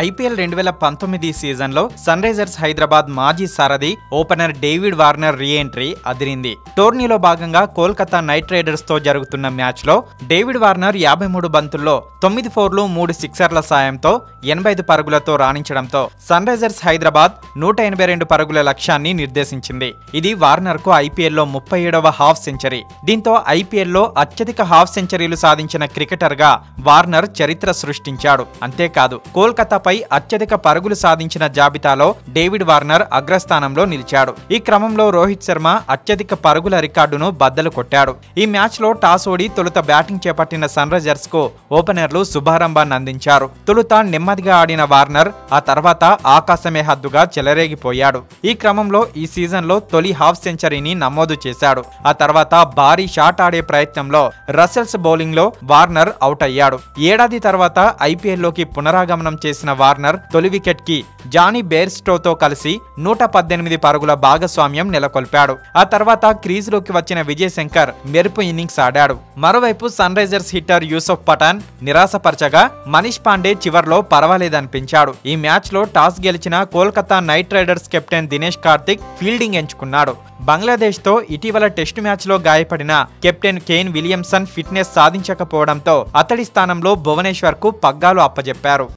IPL రెండు వేల పంతొమ్మిది సీజన్లో సన్ రైజర్స్ హైదరాబాద్ మాజీ సారథి opener David Warner re entry అదిరింది. టోర్నీలో భాగంగా కోల్కతా నైట్ రైడర్స్తో జరుగుతున్న మ్యాచ్లో డేవిడ్ వార్నర్ యాభై మూడు బంతుల్లో తొమ్మిది ఫోర్లు మూడు సిక్సర్ల సాయంతో ఎనభై ఐదు పరుగులతో రాణించడంతో సన్ రైజర్స్ హైదరాబాద్ నూట ఎనభై రెండు పరుగుల లక్ష్యాన్ని నిర్దేశించింది. ఇది వార్నర్కు ఐపీఎల్లో ముప్పై ఏడవ హాఫ్ సెంచరీ. దీంతో ఐపీఎల్లో అత్యధిక హాఫ్ సెంచరీలు సాధించిన క్రికెటర్గా వార్నర్ చరిత్ర సృష్టించాడు. అంతేకాదు కోల్కతా పై అత్యధిక పరుగులు సాధించిన జాబితాలో డేవిడ్ వార్నర్ అగ్రస్థానంలో నిలిచాడు. ఈ క్రమంలో రోహిత్ శర్మ అత్యధిక పరుగుల రికార్డును బద్దలు కొట్టాడు. ఈ మ్యాచ్లో టాస్ ఓడి తొలుత బ్యాటింగ్ చేపట్టిన సన్ రైజర్స్కు ఓపెనర్లు శుభారంభాన్ని అందించారు తొలుత నెమ్మదిగా ఆడిన వార్నర్ ఆ తర్వాత ఆకాశమే హద్దుగా చెలరేగిపోయాడు. ఈ క్రమంలో ఈ సీజన్లో తొలి హాఫ్ సెంచరీని నమోదు చేశాడు. ఆ తర్వాత భారీ షాట్ ఆడే ప్రయత్నంలో రసెల్స్ బౌలింగ్లో వార్నర్ అవుట్ అయ్యాడు. ఏడాది తర్వాత ఐపీఎల్లోకి పునరాగమనం చేసిన వార్నర్ తొలి వికెట్కి జానీ బేర్స్టోతో కలిసి నూట పద్దెనిమిది పరుగుల భాగస్వామ్యం నెలకొల్పాడు. ఆ తర్వాత క్రీజులోకి వచ్చిన విజయ్ శంకర్ మెరుపు ఇన్నింగ్స్ ఆడాడు. మరోవైపు Sunrisers hitter Yusuf Pathan నిరాశపరచగా మనీష్ పాండే చివర్లో పర్వాలేదనిపించాడు. ఈ మ్యాచ్లో టాస్ గెలిచిన Kolkata knight riders captain Dinesh Karthik fielding ఎంచుకున్నాడు. బంగ్లాదేశ్తో ఇటీవల టెస్టు మ్యాచ్లో గాయపడిన కెప్టెన్ కేన్ విలియమ్సన్ ఫిట్నెస్ సాధించకపోవడంతో అతడి స్థానంలో భువనేశ్వర్కు పగ్గాలు అప్పజెప్పారు.